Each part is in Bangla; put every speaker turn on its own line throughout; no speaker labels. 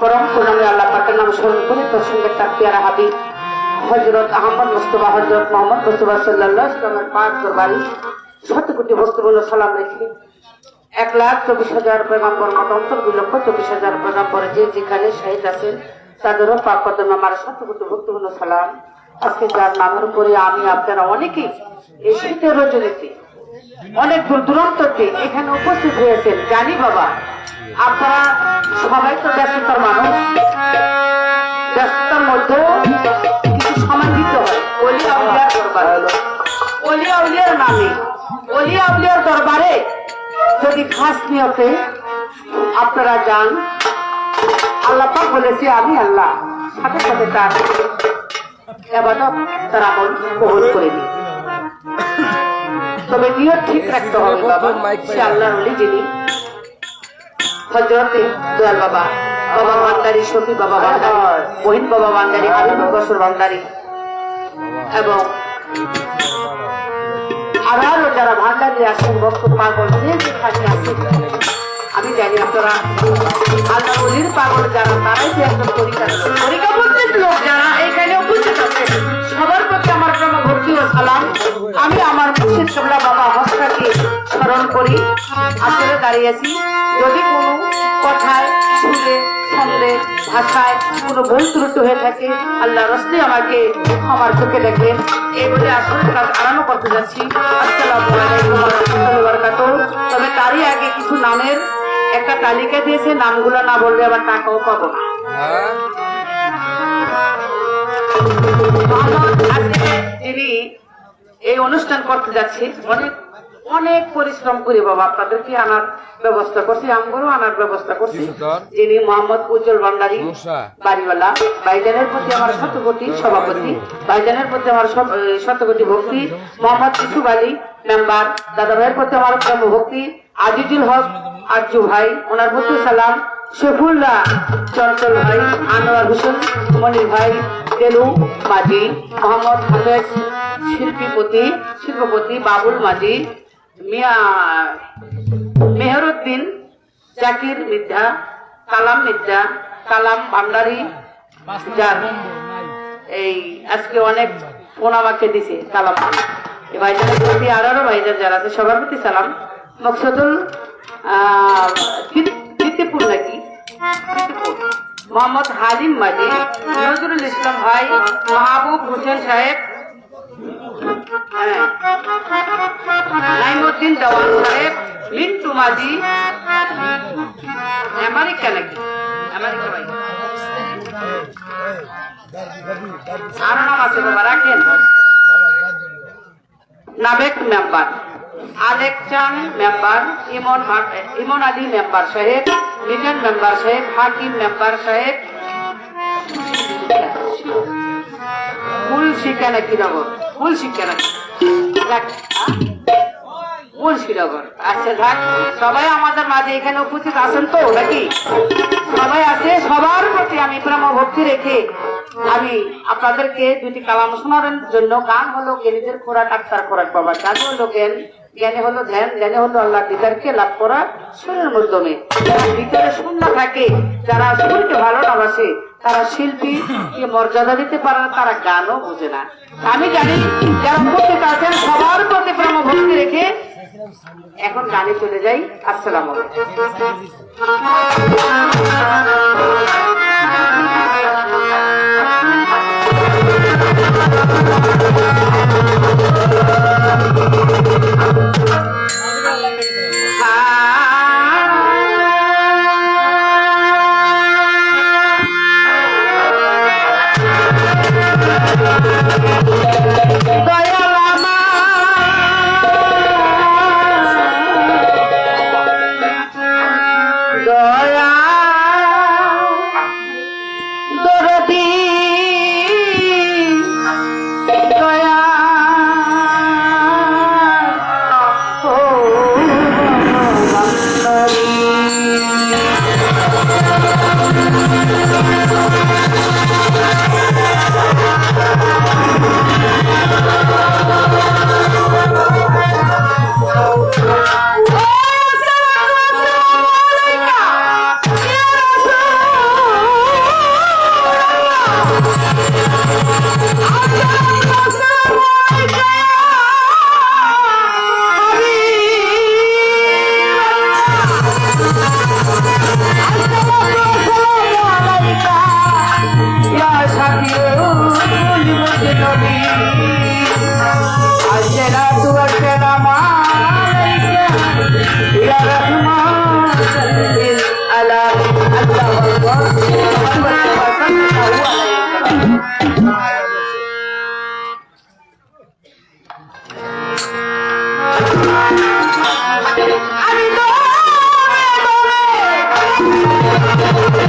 পরম করুণাময় আল্লাহ পাকের নাম স্মরণ করে তার সঙ্গে তার পেয়ারা হাবিব হজরত আহমদ মুস্তফা হজরত মোহাম্মদ মুস্তফা সাল্লাহ ইসলামের পাঁচ দরবারি শত কোটি বস্তুবল সালাম রেখে এক লাখ চব্বিশ হাজার পেগাম্বর মতান্তর দুই লক্ষ চব্বিশ হাজার পেগাম্বর যে যেখানে শহীদ আছেন তাদেরও পাক কদম আমার শত কোটি ভক্তবল সালাম। আজকে যার নামের উপরে আমি আপনারা অনেকেই এই শীতের রজনীতে অনেক দূর দূরান্ততে এখানে উপস্থিত হয়েছেন। জানি বাবা, আপনারা সবাই তো ব্যস্ততার মানুষ। ব্যস্ততার মধ্যেও কিছু সময় দিতে হয়। নামে। অলি আউলিয়ার দরবারে যদি খাস নিয়তে আপনারা যান, আল্লাহ পাক আমি আল্লাহ। সাথে সাথে তার এবাদত, তার আমল কবুল করে তবে নিয়ত ঠিক রাখতে হবে বাবা। সে আল্লাহর বলি যিনি। হজরতে দয়াল বাবা বাবা ভান্ডারি শফি বাবা ভান্ডারি মহিন বাবা ভান্ডারি হাবিব বসর ভান্ডারি। এবং আরও যারা ভান্ডারি আছেন ভক্ত পাগল যে যেখানে আছেন আমি জানি আপনারা আল্লাহ অলির পাগল যারা তারাই যে একজন তরিকা বলতে লোক যারা এখানে উপস্থিত আছেন সবার প্রতি আমার প্রেম ভক্তি ও সালাম আমি আমার মুর্শিদ কমলা বাবা হস্তাকে স্মরণ করি। আসলে দাঁড়িয়েছি। যদি কোনো কথায় সুরে ছন্দে ভাষায় কোনো ভুল ত্রুটি হয়ে থাকে, আল্লাহ রসলে আমাকে আমার চোখে দেখবেন এই বলে আসলে কাজ আরম্ভ করতে যাচ্ছি। তবে তারই আগে কিছু নামের একটা তালিকা দিয়েছে। নামগুলো না বললে আবার টাকাও পাবো না।
হ্যাঁ।
আজকে যিনি এই অনুষ্ঠান করতে যাচ্ছি অনেক অনেক পরিশ্রম করি বাবা আপনাদেরকে আনার ব্যবস্থা করছি আমগুলো আনার ব্যবস্থা করছি। যিনি মোহাম্মদ উজ্জ্বল ভান্ডারী বাড়িওয়ালা ভাইজানের প্রতি আমার শতকোটি সভাপতি ভাইজানের প্রতি আমার শতকোটি ভক্তি মোহাম্মদ ইসুফ আলী মেম্বার দাদা ভাইয়ের প্রতি আমার ভক্তি আজিজুল হক আরজু ভাই ওনার প্রতি সালাম। শফুল্লাহ চঞ্চল ভাই, আনোয়ার হোসেন মনির ভাই, তেলু, মাঝি, মোহাম্মদ হাফেজ শিল্পীপতি, শিল্পপতি বাবুল মাঝি, মিয়া, মেহরুদ্দিন, জাকির মির্জা, কালাম মির্জা, কালাম ভান্ডারি, যার এই আজকে অনেক ফোন আমাকে দিছে, কালাম ভাইজানের প্রতি আর আরও ভাইজান যারা আছে, সবার প্রতি সালাম মকসদুল কীর্তিপুর নাকি। মোহাম্মদ হালিম মাঝি নজরুল ইসলাম ভাই, মাহবুব হোসেন সাহেব হ্যাঁ নাইমুদ্দিন দেওয়ান সাহেব মিন্টু মাঝি আমেরিকা নাকি আমেরিকা ভাই। আরও নাম আছে বাবা, রাখেন। নাবেক মেম্বার। আলেক চান মেম্বার ইমন ইমন আলী মেম্বার সাহেব মিজান মেম্বার সাহেব হাকিম মেম্বার সাহেব। ফুল শিক্ষা নাকি নগর? ফুল শিক্ষা নাকি? রাখ, আহ? আচ্ছা থাক সবাই আমাদের মাঝে এখানে উপস্থিত আছেন তো নাকি? সবাই আছে? সবার প্রতি আমি প্রেম ভক্তি রেখে আমি আপনাদেরকে দুটি কালাম শোনার জন্য গান হলো জ্ঞানীদের খোরাক আত্মার খোরাক বাবা। গান হলো জ্ঞান জ্ঞানে হলো ধ্যান ধ্যানে হলো আল্লাহ দিদারকে লাভ করা সুরের মাধ্যমে। ভিতরে শূন্য থাকে, যারা সুরকে ভালো না বাসে, তারা শিল্পী মর্যাদা দিতে পারে না, তারা গানও বোঝে না। আমি জানি, যারা উপস্থিত আছেন সবার প্রতি প্রেম ভক্তি রেখে এখন গানে চলে যাই। আসসালাম Thank you.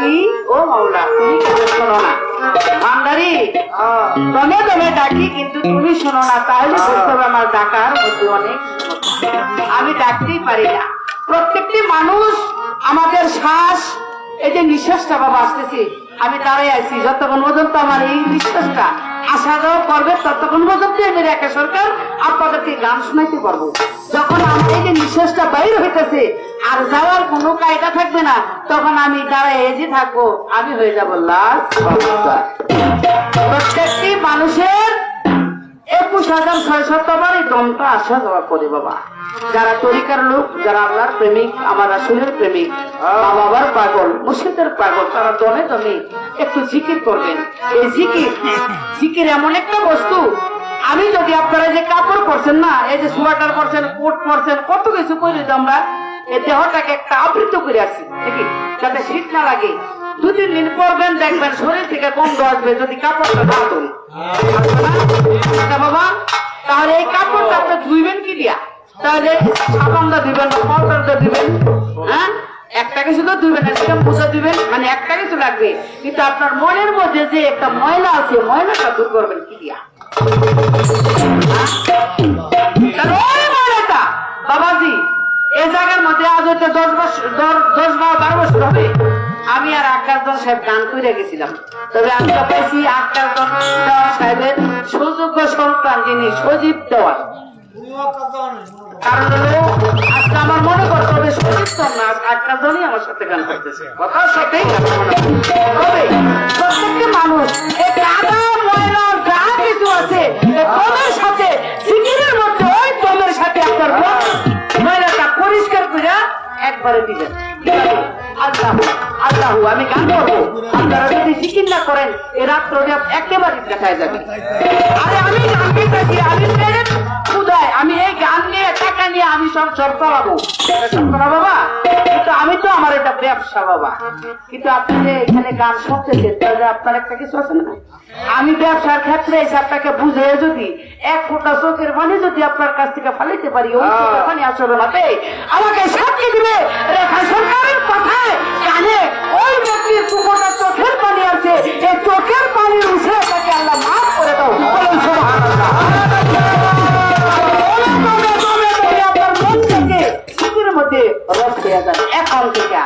ডাকি ও মাওলা তুমি কেন শোনো না। ভান্ডারি ডাকি কিন্তু তুমি শোনো না। তাহলে বুঝতে হবে আমার ডাকার মধ্যে অনেক আমি ডাকতেই পারি না। প্রত্যেকটি মানুষ আমাদের শ্বাস এই যে নিঃশ্বাসটা বাবা আসতেছি। আমি দাঁড়াই আছি যতক্ষণ পর্যন্ত আমার এই নিঃশ্বাসটা আসা যাওয়া করবে, ততক্ষণ পর্যন্ত আমি রেখা সরকার আপনাদেরকে গান শোনাইতে পারব। যখন আমার এই যে নিঃশ্বাসটা বাইর হইতেছে, আর যাওয়ার কোনো কায়দা থাকবে না, তখন আমি দাঁড়ায় যে থাকব, আমি হয়ে যাব লাস্ট প্রত্যেকটি মানুষের একুশ হাজার ছয়শত বার এই দমটা আসা যাওয়া করে বাবা। যারা তরিকার লোক, যারা আল্লাহর প্রেমিক, আমার আসলের প্রেমিক মা বাবার পাগল, মুর্শিদের পাগল, তারা দমে দমে একটু জিকির করবেন। এই জিকির জিকির এমন একটা বস্তু, আমি যদি আপনারা যে কাপড় পরছেন না, এই যে সোয়াটার পরছেন, কোট পরছেন, কত কিছু করে আমরা এই দেহটাকে একটা আবৃত করে আসি দেখি যাতে শীত না লাগে। দু তিন দিন পরবেন, দেখবেন শরীর থেকে গন্ধ আসবে, যদি কাপড়টা না ধরি আচ্ছা বাবা, তাহলে এই কাপড়টা আপনি ধুইবেন কি দিয়া? তাহলে সাবানটা দিবেন পাউডারটা দিবেন হ্যাঁ? একটা কিছু তো না শ্যাম্পুটা দিবেন মানে একটা কিছু লাগবে। কিন্তু আপনার মনের মধ্যে যে একটা ময়লা আছে, ময়লাটা দূর করবেন কি দিয়া? তাহলে ময়লাটা, বাবাজি এই জায়গার মধ্যে আজ হইতে দশ বছর দশ বা বারো বছর হবে। আমি আর আকাশজন সাহেব গান করে গেছিলাম। তবে আমি তো পাইছি আকাশজন দেওয়া সাহেবের সুযোগ্য সন্তান যিনি সজীব দেওয়ার। সাথে সাথে আপনার ময়লাটা পরিষ্কার করে একবারে দিবেন। আল্লাহ আল্লাহ, আমি গান আপনারা যদি সিকির না করেন এ রাত্র একেবারে দেখা যাবে। আরে আমি আমি এই গান নিয়ে নিয়ে আমি সব সব করাবো। করা বাবা? কিন্তু আমি তো আমার এটা ব্যবসা বাবা। কিন্তু আপনি যে এখানে গান শুনতেছেন তাহলে আপনার একটা কিছু আছে না? আমি ব্যবসার ক্ষেত্রে এসে আপনাকে বুঝে যদি এক ফোঁটা চোখের পানি যদি আপনার কাছ থেকে ফালিতে পারি ওই পানি আসলে না আমাকে সাক্ষী দিবে। রেখা সরকারের কথায় কানে ওই ব্যক্তির পুকুরটা চোখের পানি আছে। এই চোখের পানি উঠে তাকে আল্লাহ মাফ করে দাও। বলুন সুবহানাল্লাহ। রস হয়ে এখন থেকে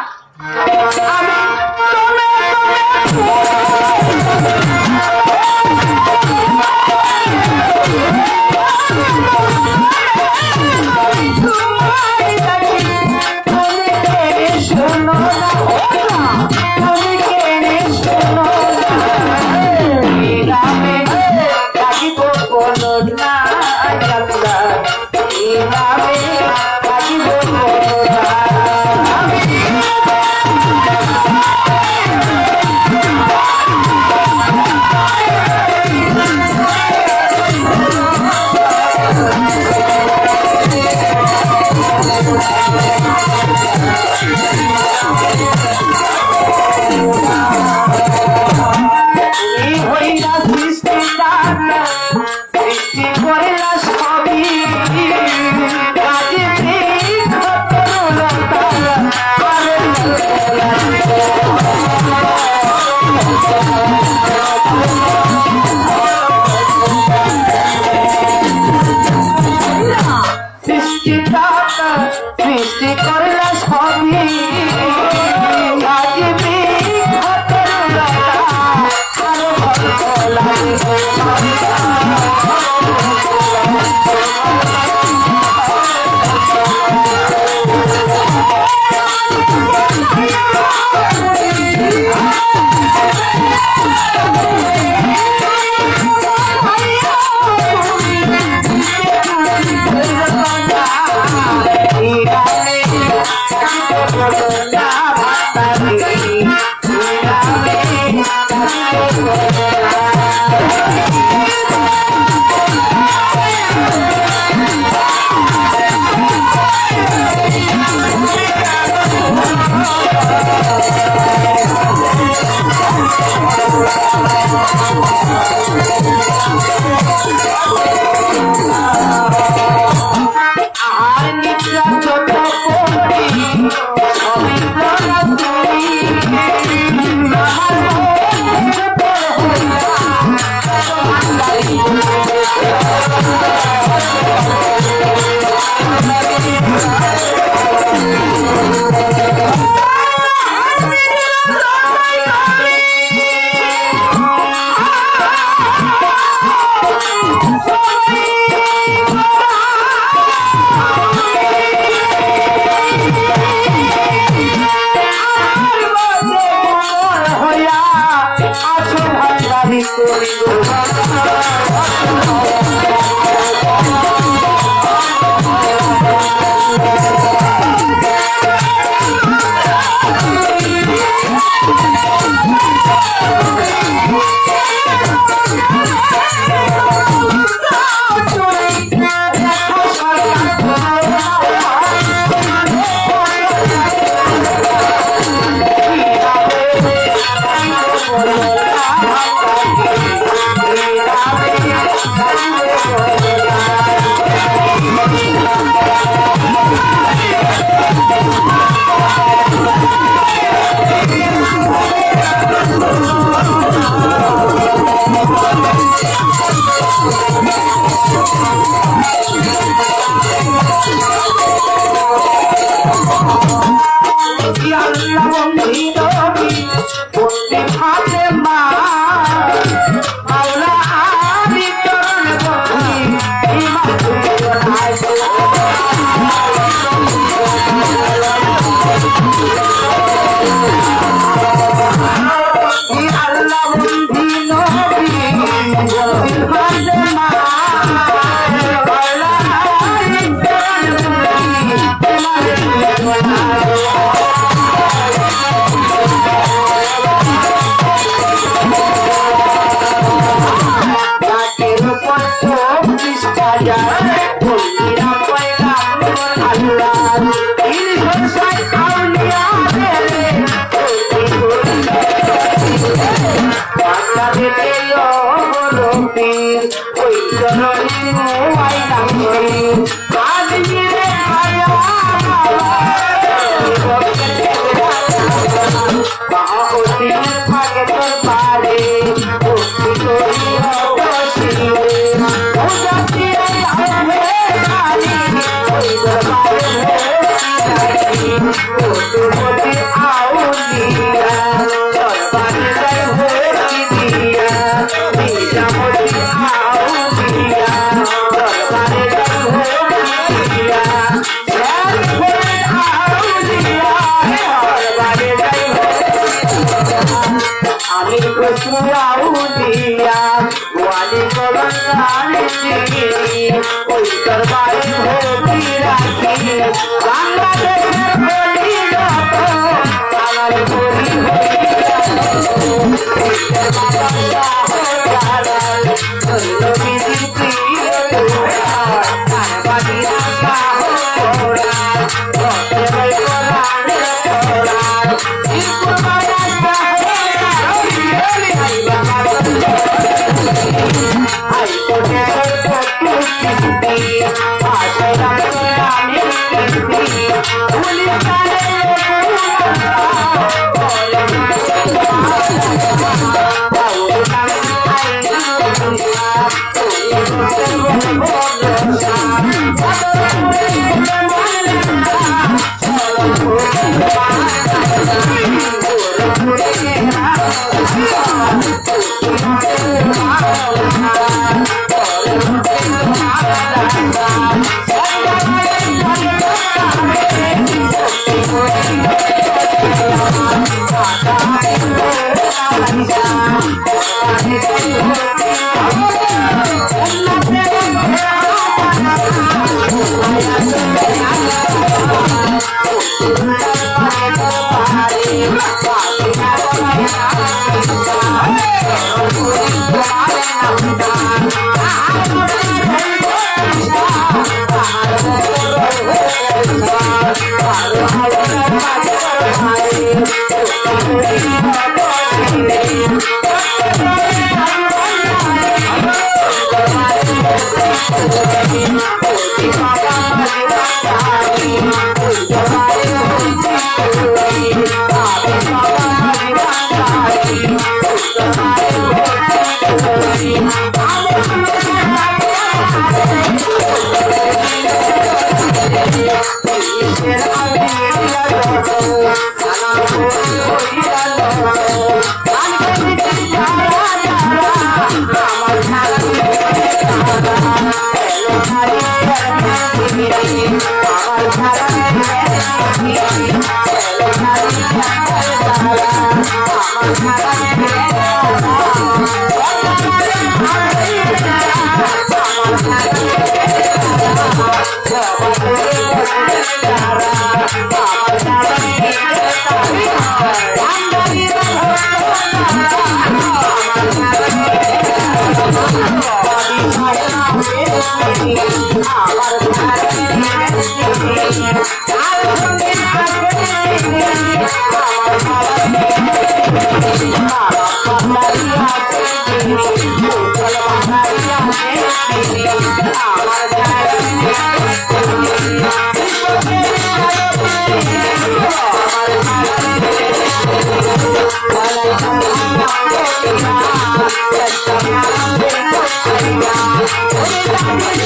Oh. কাজ स्वामी को सुराऊ दिया वाली को बंगाली दी उस दरबारी
हो। की राखी
बांग्लादेश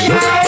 Yeah.